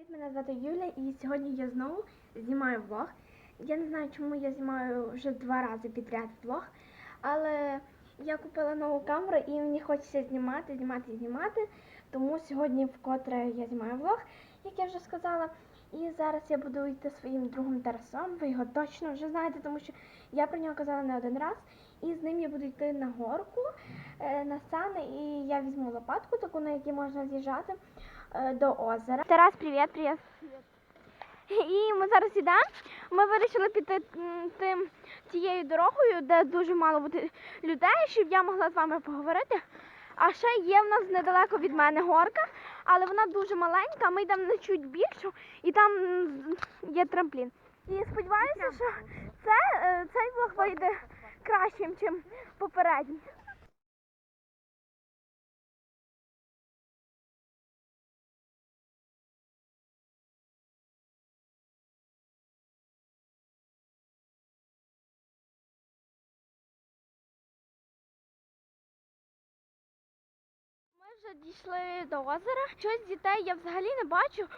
Привіт, мене звати Юля, і сьогодні я знову знімаю влог. Я не знаю, чому я знімаю вже два рази підряд влог, але я купила нову камеру і мені хочеться знімати, знімати, знімати. Тому сьогодні вкотре я знімаю влог, як я вже сказала. І зараз я буду йти своїм другом Тарасом. Ви його точно вже знаєте, тому що я про нього казала не один раз. І з ним я буду йти на горку, е, на сани, і я візьму лопатку, таку на якій можна з'їжджати до озера. Тарас, привіт, привіт. І ми зараз йдемо. Ми вирішили піти тим тією дорогою, де дуже мало буде людей, щоб я могла з вами поговорити. А ще є в нас недалеко від мене горка, але вона дуже маленька. Ми йдемо на чуть більшу, і там є трамплін. І сподіваюся, що це, е, цей влог вийде кращим, ніж попередній. Дійшли до озера. Щось дітей я взагалі не бачу.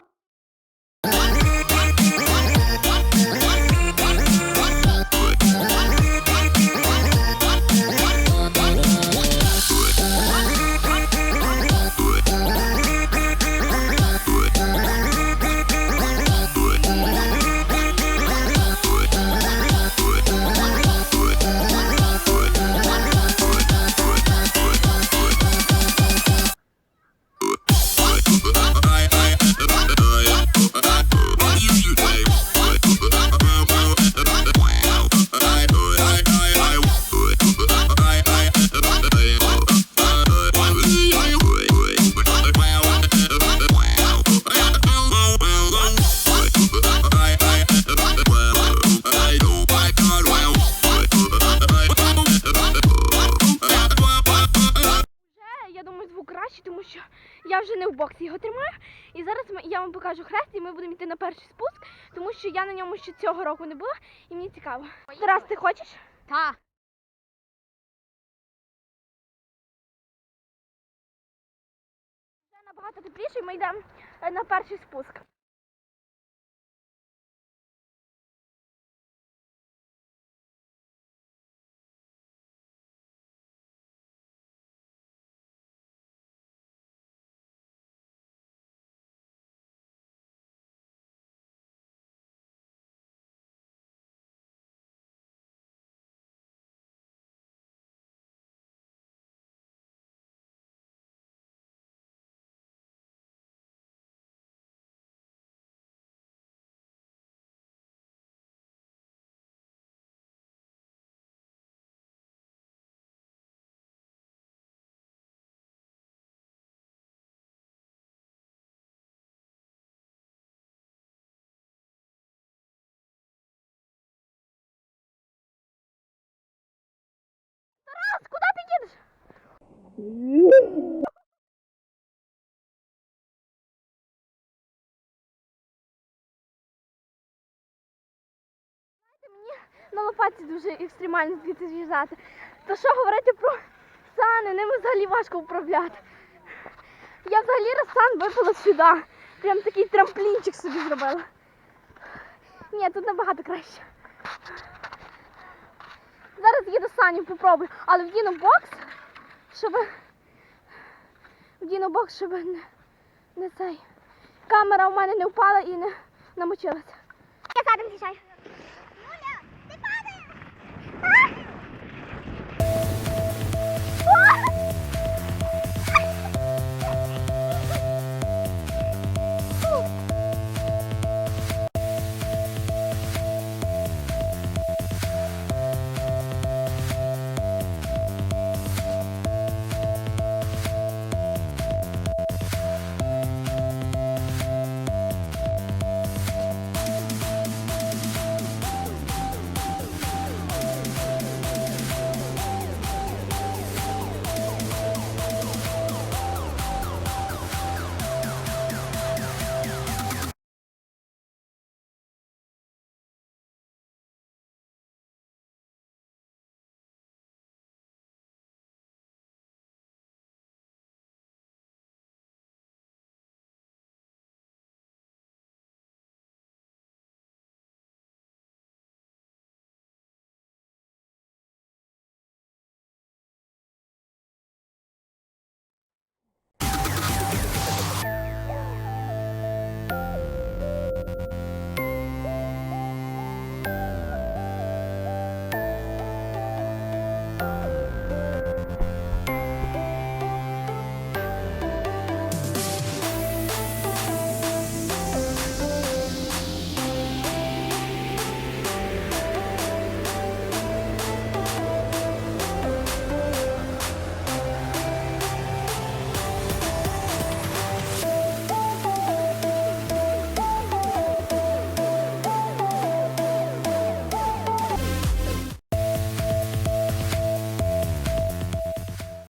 В боксі його тримаю. І зараз ми- я вам покажу хрест, і ми будемо йти на перший спуск, тому що я на ньому ще цього року не була, і мені цікаво. Тарас, ти хочеш? Так. Це набагато тепліше, і ми йдемо е, на перший спуск. На лопатці дуже екстремально звідси з'їжджати. То що говорити про сани, ними взагалі важко управляти. Я взагалі раз сан випала сюди. Прям такий трамплінчик собі зробила. Ні, тут набагато краще. Зараз їду саню, попробую, але вдіну бокс, щоб в дінобок, щоб не, не цей. Камера у мене не впала і не намочилася. Я садим з'їжджаю.